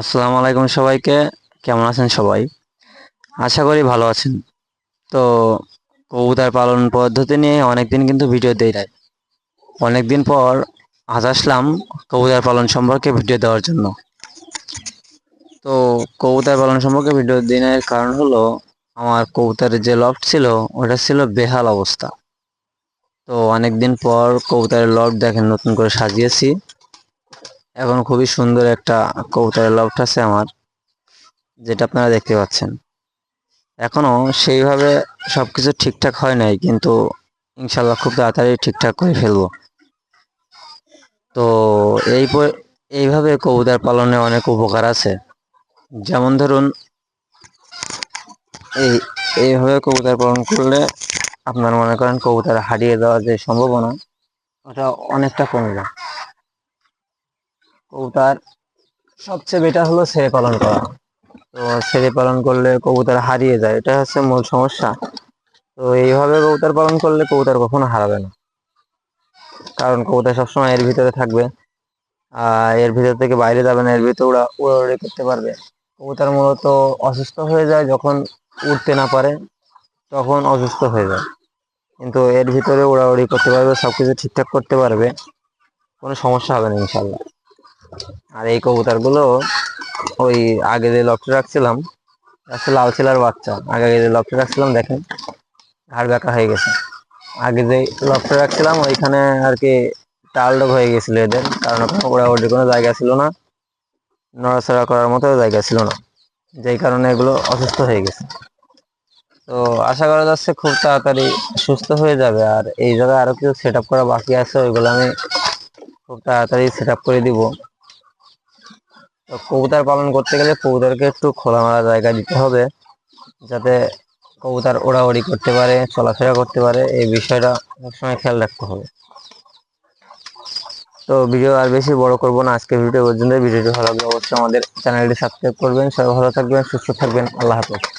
আসসালামু আলাইকুম সবাইকে। কেমন আছেন সবাই? আশা করি ভালো আছেন। তো কবুতর পালন পদ্ধতি নিয়ে অনেকদিন কিন্তু ভিডিও দেই নাই। অনেকদিন পর আজ আসলাম কবুতর পালন সম্পর্কে ভিডিও দেওয়ার জন্য। তো কবুতর পালন সম্পর্কে ভিডিও দিনের কারণ হলো আমার কবুতরের যে লফট ছিল, ওটা ছিল বেহাল অবস্থা। তো অনেকদিন পর কবুতরের লফট দেখেন নতুন করে সাজিয়েছি। এখন খুবই সুন্দর একটা কবুতরের লফট আছে আমার, যেটা আপনারা দেখতে পাচ্ছেন। এখনও সেইভাবে সব কিছু ঠিকঠাক হয় নাই, কিন্তু ইনশাল্লাহ খুব তাড়াতাড়ি ঠিকঠাক করে ফেলব। তো এই এইভাবে কবুতর পালনে অনেক উপকার আছে। যেমন ধরুন, এই, এইভাবে কবুতর পালন করলে আপনার মনে করেন কবুতর হারিয়ে দেওয়ার যে সম্ভাবনা, ওটা অনেকটা কমে যায় কবুতর সবচেয়ে বেটার হলো ছেড়ে পালন করা। তো ছেড়ে পালন করলে কবুতর হারিয়ে যায় এটা হচ্ছে মূল সমস্যা। তো এইভাবে কবুতর পালন করলে কবুতর কখনো হারাবে না। কারণ কবুতর সবসময় এর ভিতরে থাকবে। আর এর ভিতর থেকে বাইরে যাবে না, এর ভিতরে ওরা উড়াউড়ি করতে পারবে। কবুতর মূলত অসুস্থ হয়ে যায় যখন উঠতে না পারে, তখন অসুস্থ হয়ে যায়। কিন্তু এর ভিতরে উড়াউড়ি করতে পারবে সব কিছু ঠিকঠাক করতে পারবে, কোনো সমস্যা হবে না ইনশাল্লাহ আর এই কবুতরগুলো ওই আগে যে লকটা রাখছিলাম লাল ছিলার বাচ্চা। আগে আগে যে লকটা রাখছিলাম, দেখেন, ঘাড় ব্যাকা হয়ে গেছে। আগে যে লকটা রাখছিলাম, ওইখানে আর কি টালডক হয়ে গেছিল এদের, কারণ ওরা ওদের কোনো জায়গা ছিল না। নড়াচড়া করার মতো জায়গা ছিল না। যেই কারণে এগুলো অসুস্থ হয়ে গেছে। তো আশা করা যাচ্ছে খুব তাড়াতাড়ি সুস্থ হয়ে যাবে। আর এই জায়গায় আরও কিছু সেট করা বাকি আছে, ওইগুলো আমি খুব তাড়াতাড়ি সেট করে দিব। কবুতর পালন করতে গেলে কবুতরকে একটু খোলামেলা জায়গা দিতে হবে, যাতে কবুতর ওড়াউড়ি করতে পারে, চলাফেরা করতে পারে, এই বিষয়টা সবসময় খেয়াল রাখতে হবে। তো ভিডিও আর বেশি বড় করব না আজকে ভিডিও পর্যন্ত ভিডিওটি ভালো লাগলে অবশ্যই আমাদের চ্যানেলটি সাবস্ক্রাইব করবেন। সবাই ভালো থাকবেন, সুস্থ থাকবেন। আল্লাহ হাফেজ।